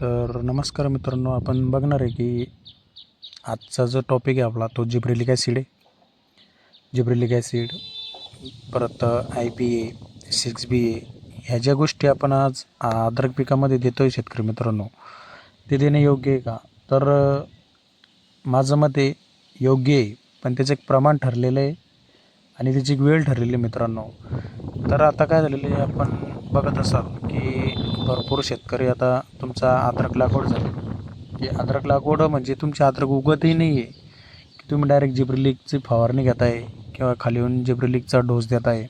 तर नमस्कार मित्रांनो आपण बघणार आहे की आजचा जो टॉपिक आहे आपला तो जिब्रेलिक ॲसिड आहे. जिब्रेलिक ॲसिड परत I P A six B A ह्या ज्या गोष्टी आपण आज अद्रक पिकामध्ये देतो आहे शेतकरी मित्रांनो ते देणे योग्य आहे का? तर माझं मते योग्य आहे पण त्याचं एक प्रमाण ठरलेलं आहे आणि त्याची एक वेळ ठरलेली आहे मित्रांनो. तर आता काय झालेलं आहे आपण बघत असाल की भरपूर शेतकरी आता तुमचा अद्रक लागवड झाली. की अद्रक लागवड म्हणजे तुमची अद्रक उगतही नाही आहे की तुम्ही डायरेक्ट जिब्रिलिकची फवारणी घेताय किंवा खाली येऊन जिब्रिलिकचा डोस देत आहे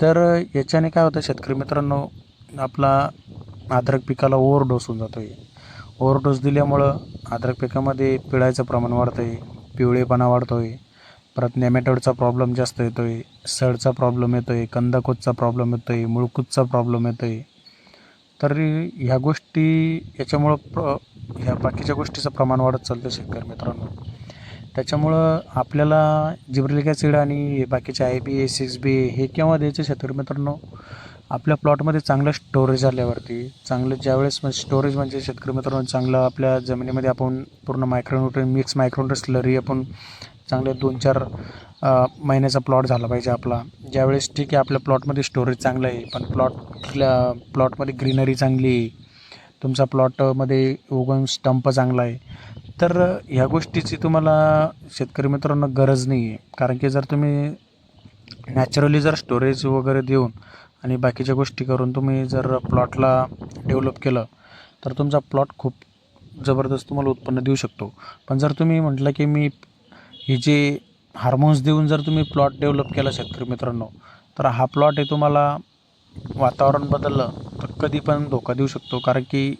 तर याच्याने काय होतं शेतकरी मित्रांनो आपला अद्रक पिकाला ओव्हर डोस होऊन जातो आहे ओव्हर डोस दिल्यामुळं अद्रक पिकामध्ये पिळायचं प्रमाण वाढतं आहे पिवळेपणा वाढतो आहे परत नेमॅटोडचा प्रॉब्लेम जास्त येतो आहे सडचा प्रॉब्लेम येतो आहे कंदकूदचा प्रॉब्लेम येतो आहे मुळकूदचा प्रॉब्लेम येतो आहे तर ह्या गोष्टी याच्यामुळं प्र ह्या बाकीच्या गोष्टीचं प्रमाण वाढत चालतं शेतकरी मित्रांनो. त्याच्यामुळं आपल्याला जिब्रिलिक ॲसिड आणि बाकीचे आय बी ए सिक्स बी हे केव्हा द्यायचे शेतकरी मित्रांनो? आपल्या प्लॉटमध्ये चांगलं स्टोरेज आल्यावरती चांगलं ज्यावेळेस म्हणजे स्टोरेज म्हणजे शेतकरी मित्रांनो चांगलं आपल्या जमिनीमध्ये आपण पूर्ण मायक्रोन्युट्रिन मिक्स मायक्रोन्युट्रिन स्लरी आपण चांगले दोन चार महिन्याचा प्लॉट झाला पाहिजे आपला. ज्यावेळेस ठीक आहे आपल्या प्लॉटमध्ये स्टोरेज चांगलं आहे पण प्लॉट प्लॉटमध्ये ग्रीनरी चांगली आहे तुमचा प्लॉटमध्ये उगवून स्टंप चांगला आहे तर ह्या गोष्टीची तुम्हाला शेतकरी मित्रांना गरज नाही आहे. कारण की जर तुम्ही नॅचरली जर स्टोरेज वगैरे देऊन आणि बाकीच्या गोष्टी करून तुम्ही जर प्लॉटला डेव्हलप केलं तर तुमचा प्लॉट खूप जबरदस्त तुम्हाला उत्पन्न देऊ शकतो. पण जर तुम्ही म्हटलं की मी हे जे हार्मोन्स देऊन जर तुम्ही प्लॉट डेव्हलप केला शेतकरी मित्रांनो तर हा प्लॉट हे तुम्हाला वातावरण बदललं तर कधी पण धोका देऊ शकतो. कारण की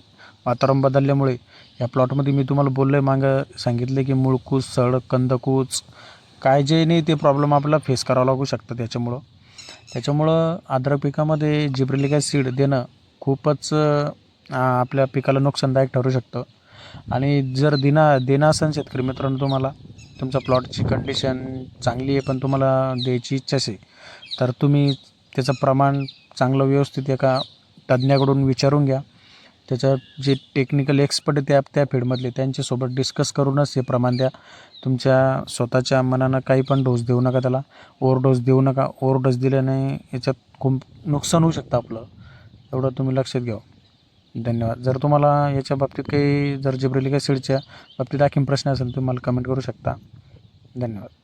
वातावरण बदलल्यामुळे या प्लॉटमध्ये मी तुम्हाला बोललो आहे मागं सांगितले की मुळकूस सडक कंदकूच काय जे नाही ते प्रॉब्लेम आपल्याला फेस करावं लागू शकतं त्याच्यामुळं त्याच्यामुळं अद्रक पिकामध्ये जिब्रिलिका सीड देणं खूपच आपल्या पिकाला नुकसानदायक ठरू शकतं. आणि जर दिना देणं असेल शेतकरी मित्रांनो तुम्हाला तुमच्या प्लॉटची कंडिशन चांगली आहे पण तुम्हाला द्यायची इच्छा असेल तर तुम्ही त्याचं प्रमाण चांगलं व्यवस्थित एका तज्ज्ञाकडून विचारून घ्या. त्याच्या जे टेक्निकल एक्सपर्ट आहे त्या त्या फील्डमधले त्यांच्यासोबत डिस्कस करूनच हे प्रमाण द्या. तुमच्या स्वतःच्या मनानं काही पण डोस देऊ नका त्याला. ओव्हरडोस देऊ नका. ओव्हरडोस दिल्याने याच्यात खूप नुकसान होऊ शकतं आपलं. एवढं तुम्ही लक्षात घ्या धन्यवाद. जर तुम्हाला याच्या बाबतीत काही जर जिब्रेलिक सीडच्या बाबतीत आणखीन प्रश्न असेल तुम्ही मला कमेंट करू शकता. धन्यवाद.